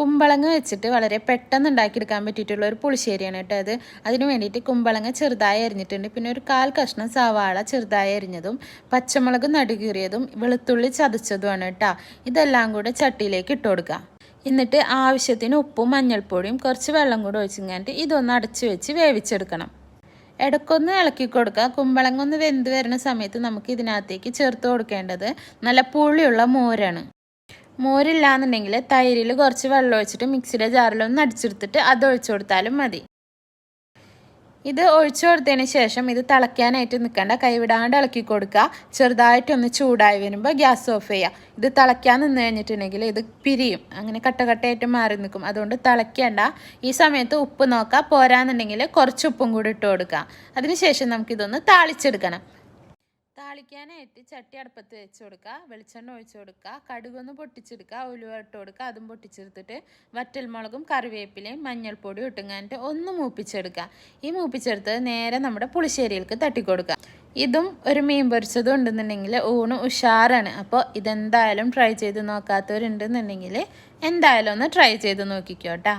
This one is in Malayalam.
കുമ്പളങ്ങ വെച്ചിട്ട് വളരെ പെട്ടെന്ന് ഉണ്ടാക്കിയെടുക്കാൻ പറ്റിയിട്ടുള്ള ഒരു പുളിശ്ശേരിയാണ് കേട്ടോ അത്. അതിന് വേണ്ടിയിട്ട് കുമ്പളങ്ങ ചെറുതായി അരിഞ്ഞിട്ടുണ്ട്. പിന്നെ ഒരു കാൽ കഷ്ണം സവാള ചെറുതായി അരിഞ്ഞതും പച്ചമുളക് നടുകീറിയതും വെളുത്തുള്ളി ചതച്ചതുമാണ് കേട്ടോ. ഇതെല്ലാം കൂടെ ചട്ടിയിലേക്ക് ഇട്ട് കൊടുക്കുക. എന്നിട്ട് ആവശ്യത്തിന് ഉപ്പും മഞ്ഞൾപ്പൊടിയും കുറച്ച് വെള്ളം കൂടെ ഒഴിച്ചിങ്ങാണ്ട് ഇതൊന്ന് അടച്ചു വെച്ച് വേവിച്ചെടുക്കണം. ഇടക്കൊന്ന് ഇളക്കി കൊടുക്കുക. കുമ്പളങ്ങ ഒന്ന് വെന്ത് വരുന്ന സമയത്ത് നമുക്ക് ഇതിനകത്തേക്ക് ചേർത്ത് കൊടുക്കേണ്ടത് നല്ല പുളിയുള്ള മോരാണ്. മോരില്ലാന്നുണ്ടെങ്കിൽ തൈരിൽ കുറച്ച് വെള്ളം ഒഴിച്ചിട്ട് മിക്സിയുടെ ജാറിലൊന്ന് അടിച്ചെടുത്തിട്ട് അത് ഒഴിച്ചു കൊടുത്താലും മതി. ഇത് ഒഴിച്ചു കൊടുത്തതിന് ശേഷം ഇത് തിളയ്ക്കാനായിട്ട് നിൽക്കേണ്ട. കൈവിടാണ്ട് ഇളക്കി കൊടുക്കുക. ചെറുതായിട്ടൊന്ന് ചൂടായി വരുമ്പോൾ ഗ്യാസ് ഓഫ് ചെയ്യുക. ഇത് തിളയ്ക്കാൻ നിന്ന് കഴിഞ്ഞിട്ടുണ്ടെങ്കിൽ ഇത് പിരിയും. അങ്ങനെ കട്ട കട്ടയായിട്ട് മാറി നിൽക്കും. അതുകൊണ്ട് തിളയ്ക്കേണ്ട. ഈ സമയത്ത് ഉപ്പ് നോക്കുക. പോരാന്നുണ്ടെങ്കിൽ കുറച്ച് ഉപ്പും കൂടി ഇട്ട് കൊടുക്കുക. അതിനുശേഷം നമുക്കിതൊന്ന് താളിച്ചെടുക്കണം. താളിക്കാനായിട്ട് ചട്ടി അടുപ്പത്ത് വെച്ച് കൊടുക്കുക. വെളിച്ചെണ്ണ ഒഴിച്ച് കൊടുക്കുക. കടുകൊന്ന് പൊട്ടിച്ചെടുക്കുക. ഉലുവ ഇട്ട് കൊടുക്കുക. അതും പൊട്ടിച്ചെടുത്തിട്ട് വറ്റൽമുളകും കറിവേപ്പിലയും മഞ്ഞൾപ്പൊടിയും ഇട്ടുങ്ങാനിട്ട് ഒന്ന് മൂപ്പിച്ചെടുക്കുക. ഈ മൂപ്പിച്ചെടുത്തത് നേരെ നമ്മുടെ പുളിശ്ശേരിയിലേക്ക് തട്ടിക്കൊടുക്കുക. ഇതും ഒരു മീൻ പൊരിച്ചതും ഉണ്ടെന്നുണ്ടെങ്കിൽ ഊണ് ഉഷാറാണ്. അപ്പോൾ ഇതെന്തായാലും ട്രൈ ചെയ്ത് നോക്കാത്തവരുണ്ടെന്നുണ്ടെങ്കിൽ എന്തായാലും ഒന്ന് ട്രൈ ചെയ്ത് നോക്കിക്കോട്ടാ